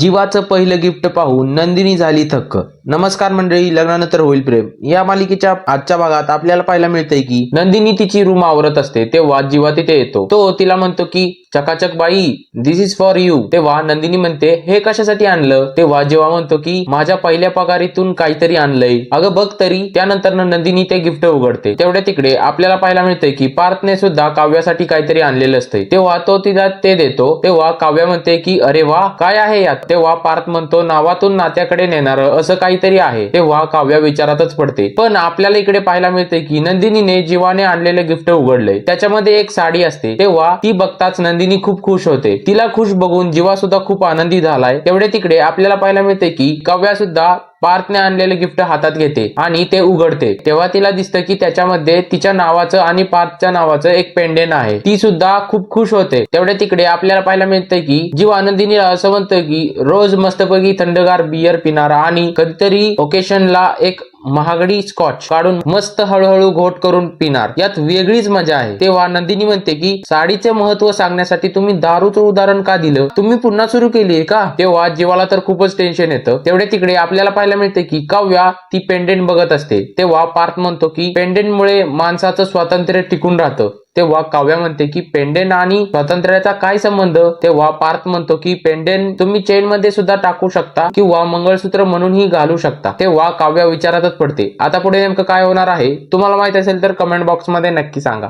जीवाचं पहिलं गिफ्ट पाहून नंदिनी झाली थक्क. नमस्कार मंडळी लग्नानंतर होईल प्रेम. या मालिकेच्या आजच्या भागात आपल्याला पाहायला मिळतंय की नंदिनी तिची रूम आवरत असते तेव्हा जीवा तिथे येतो. तो तिला म्हणतो की चकाचक बाई दिस इज फॉर यू तेव्हा नंदिनी म्हणते हे कशासाठी आणलं? तेव्हा जेव्हा म्हणतो की माझ्या पहिल्या पगारीतून काहीतरी आणलंय. अगं बघ तरी त्यानंतर नंदिनी ते गिफ्ट उघडते. तेवढ्या तिकडे आपल्याला पाहायला मिळतंय की पार्थने सुद्धा काव्यासाठी काहीतरी आणलेलं असतंय. तेव्हा तो तिला ते देतो. तेव्हा काव्या म्हणते की अरे वा काय आहे यात? तेव्हा पार्थ म्हणतो नावातून नात्याकडे नेणार असं काय काहीतरी आहे. तेव्हा काव्या विचारातच पडते. पण आपल्याला इकडे पाहायला मिळते की नंदिनीने जीवाने आणलेले गिफ्ट उघडले. त्याच्यामध्ये एक साडी असते. तेव्हा ती बघताच नंदिनी खूप खुश होते. तिला खुश बघून जीवा सुद्धा खूप आनंदी झालाय. तेवढे तिकडे आपल्याला पाहायला मिळते की काव्या सुद्धा पार्थने आणलेले गिफ्ट हातात घेते आणि ते उघडते. तेव्हा तिला दिसतं की त्याच्यामध्ये तिच्या नावाचं आणि पार्थच्या नावाचं एक पेंडेन आहे. ती सुद्धा खूप खुश होते. तेवढ्या तिकडे आपल्याला पाहायला मिळतं की जीव आनंदिनीला असं म्हणतं की रोज मस्तपैकी थंडगार बियर पिणारा आणि कधीतरी ओकेशनला एक महागडी स्कॉच काढून मस्त हळूहळू घोट करून पिणार. यात वेगळीच मजा आहे. तेव्हा नंदिनी म्हणते की साडीचे महत्त्व सांगण्यासाठी तुम्ही दारूचं उदाहरण का दिलं? तुम्ही पुन्हा सुरू केली का? तेव्हा जीवाला तर खूपच टेन्शन येतं. तेवढे तिकडे आपल्याला पाहायला मिळते की काव्या ती पेंडेंट बघत असते. तेव्हा पार्थ म्हणतो की पेंडेंटमुळे माणसाचं स्वातंत्र्य टिकून राहतं. तेव्हा काव्या म्हणते की पेंडेन आणि स्वातंत्र्याचा काय संबंध? तेव्हा पार्थ म्हणतो की पेंडेन तुम्ही चेन मध्ये सुद्धा टाकू शकता किंवा मंगळसूत्र म्हणूनही घालू शकता. तेव्हा काव्या विचारातच पडते. आता पुढे नेमकं काय होणार आहे? तुम्हाला माहीत असेल तर कमेंट बॉक्समध्ये नक्की सांगा.